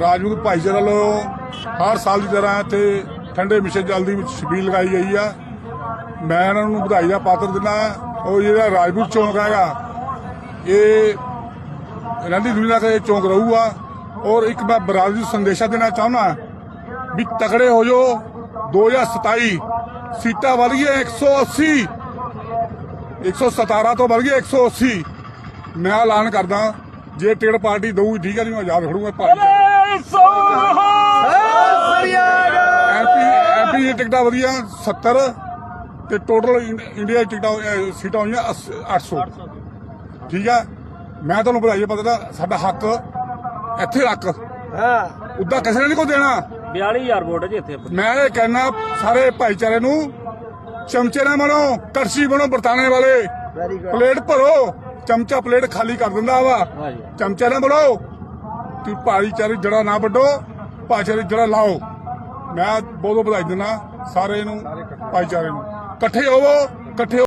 ਰਾਜਪੂਤ ਭਾਈਚਾਰੇ ਵੱਲੋਂ ਹਰ ਸਾਲ ਦੀ ਤਰ੍ਹਾਂ ਇੱਥੇ ਠੰਡੇ ਮਿਸ਼ਨ ਜਲਦੀ ਵਿੱਚ ਛਬੀਲ ਲਗਾਈ ਗਈ ਆ। ਮੈਂ ਇਹਨਾਂ ਨੂੰ ਵਧਾਈ ਦਾ ਪਾਤਰ ਦਿੰਦਾ ਉਹ ਜਿਹੜਾ ਰਾਜਪੂਤ ਚੌਂਕ ਹੈਗਾ, ਇਹ ਰਹਿੰਦੀ ਦੁਨੀਆ ਦਾ ਇਹ ਚੌਂਕ ਰਹੂਗਾ। ਔਰ ਇੱਕ ਮੈਂ ਬਰਾਦਰੀ ਨੂੰ ਸੰਦੇਸ਼ਾ ਦੇਣਾ ਚਾਹੁੰਦਾ ਵੀ ਤਕੜੇ ਹੋ ਜਾਓ। 2027 ਸੀਟਾਂ ਵੱਧ ਗਈਆਂ 180 117 ਤੋਂ ਵੱਧ ਗਈ 180 ਮੈਂ ਐਲਾਨ ਕਰਦਾ ਜੇ ਟਿਕਟ ਪਾਰਟੀ ਦਊਗੀ, ਠੀਕ ਹੈ ਨਹੀਂ ਮੈਂ ਆਜ਼ਾਦ ਖੜੂਗਾ ਭਾਈ। ਐਮਪੀ ਐਮਪੀ ਦੀ ਟਿਕਟਾਂ ਵਧੀਆਂ 70 ਤੇ ਟੋਟਲ ਇੰਡੀਆ ਦੀ ਟਿਕਟਾਂ ਸੀਟਾਂ ਹੋਈਆਂ 800 ਠੀਕ ਹੈ? ਮੈਂ ਤੁਹਾਨੂੰ ਵਧਾਈ ਪਤਾ ਸਾਡਾ ਹੱਕ ਇੱਥੇ ਰੱਖ। ਹਾਂ। ਉਦਾਂ ਕਿਸੇ ਨੇ ਨਹੀਂ ਕੋ ਦੇਣਾ। 42000 ਵੋਟ ਜੀ ਇੱਥੇ ਮੈਂ ਇਹ ਕਹਿਣਾ ਸਾਰੇ ਭਾਈਚਾਰੇ ਨੂੰ ਚਮਚੇ ਨਾ ਬਣੋ ਕੜਛੀ ਬਣੋ ਬਰਤਾਨੇ ਵਾਲੇ। ਪਲੇਟ ਭਰੋ ਚਮਚਾ ਪਲੇਟ ਖਾਲੀ ਕਰ ਦਿੰਦਾ ਵਾ। ਚਮਚਾ ਨਾ ਬਣੋ ਤੁਸੀਂ ਭਾਈਚਾਰੇ ਜੜਾ ਨਾ ਵੱਡੋ ਭਾਈਚਾਰੇ ਜੜਾ ਲਾਓ। ਮੈਂ ਬਹੁਤ ਬਹੁਤ ਵਧਾਈ ਦਿੰਦਾ ਸਾਰੇ ਨੂੰ ਭਾਈਚਾਰੇ ਨੂੰ। ਇਕੱਠੇ ਹੋਵੋ ਇਕੱਠੇ